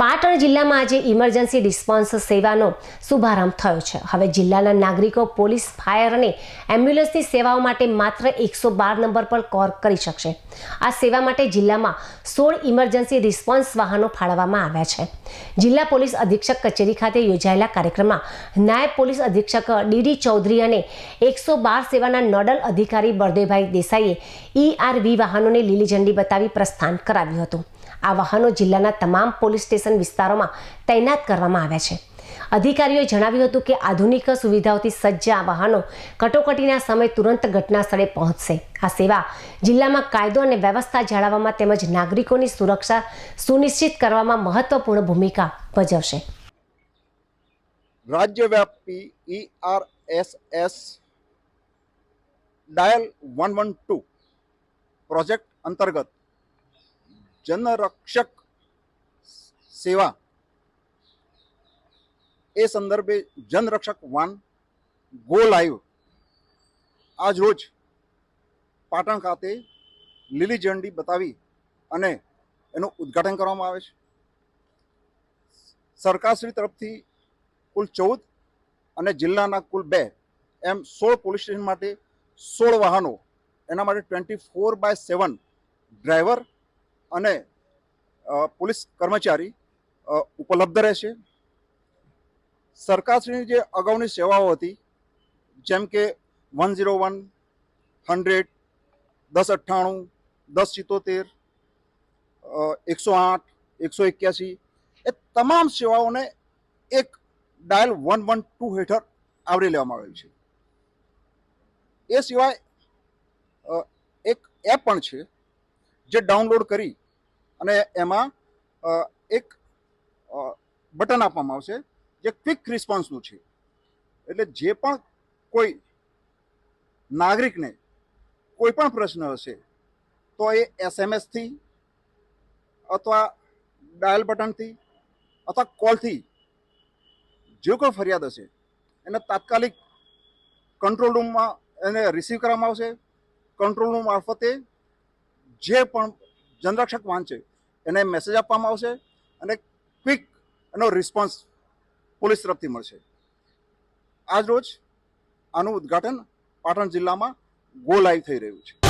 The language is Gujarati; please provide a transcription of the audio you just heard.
પાટણ જિલ્લામાં આજે ઇમરજન્સી રિસ્પોન્સ સેવાનો શુભારંભ થયો છે. હવે જિલ્લાના નાગરિકો, પોલીસ, ફાયર અને એમ્બ્યુલન્સની સેવાઓ માટે માત્ર એકસો બાર નંબર પર કોલ કરી શકશે. આ સેવા માટે જિલ્લામાં સોળ ઇમરજન્સી રિસ્પોન્સ વાહનો ફાળવવામાં આવ્યા છે. જિલ્લા પોલીસ અધિક્ષક કચેરી ખાતે યોજાયેલા કાર્યક્રમમાં નાયબ પોલીસ અધિક્ષક ડીડી ચૌધરી અને એકસો બાર સેવાના નોડલ અધિકારી બળદેવભાઈ દેસાઈએ ઈઆરવી વાહનોને લીલી ઝંડી બતાવી પ્રસ્થાન કરાવ્યું હતું. આ વાહનો જિલ્લાના તમામ પોલીસ સ્ટેશન વિસ્તારોમાં તૈનાત કરવામાં આવ્યા છે. અધિકારીઓએ જણાવ્યું હતું કે આધુનિક સુવિધાઓથી સજ્જ આ વાહનો કટોકટીના સમય તુરંત ઘટના સ્થળે પહોંચશે. આ સેવા જિલ્લામાં કાયદો અને વ્યવસ્થા જાળવવામાં તેમજ નાગરિકોની સુરક્ષા સુનિશ્ચિત કરવામાં મહત્વપૂર્ણ ભૂમિકા ભજવશે. રાજ્યવ્યાપી ERSS dial one one two project અંતર્ગત જનરક્ષક સેવા. એ સંદર્ભે જનરક્ષક વાન ગો લાઈવ આજ રોજ પાટણ ખાતે લીલી ઝંડી બતાવી અને એનું ઉદ્ઘાટન કરવામાં આવે છે. સરકારશ્રી તરફથી કુલ ચૌદ અને જિલ્લાના કુલ બે એમ સોળ પોલીસ સ્ટેશન માટે સોળ વાહનો, એના માટે twenty four by seven driver અને પોલીસ કર્મચારી ઉપલબ્ધ રહેશે. સરકારશ્રીની જે અગાઉની સેવાઓ હતી, જેમ કે વન ઝીરો વન, હંડ્રેડ, દસ અઠ્ઠાણું, દસ સિત્તોતેર એકસો આઠ, એકસો એક્યાસી, એ તમામ સેવાઓને એક ડાયલ વન વન ટુ હેઠળ આવરી લેવામાં આવેલ છે. એ સિવાય એક એપ પણ છે જે ડાઉનલોડ કરી અને એમાં એક બટન આપવામાં આવશે જે ક્વિક રિસ્પોન્સનું છે. એટલે જે પણ કોઈ નાગરિકને કોઈ પણ પ્રશ્ન હશે, તો એ એસએમએસથી અથવા ડાયલ બટનથી અથવા કોલથી જે કોઈ ફરિયાદ હશે, એને તાત્કાલિક કંટ્રોલ રૂમમાં એને રિસીવ કરવામાં આવશે. કંટ્રોલ રૂમ મારફતે જે પણ જનરક્ષક વાંચે એને મેસેજ આપવામાં આવશે અને ક્વિક એનો રિસ્પોન્સ પોલીસ તરફથી મળશે. આજ રોજ આનું ઉદ્ઘાટન પાટણ જિલ્લામાં ગો લાઈવ થઈ રહ્યું છે.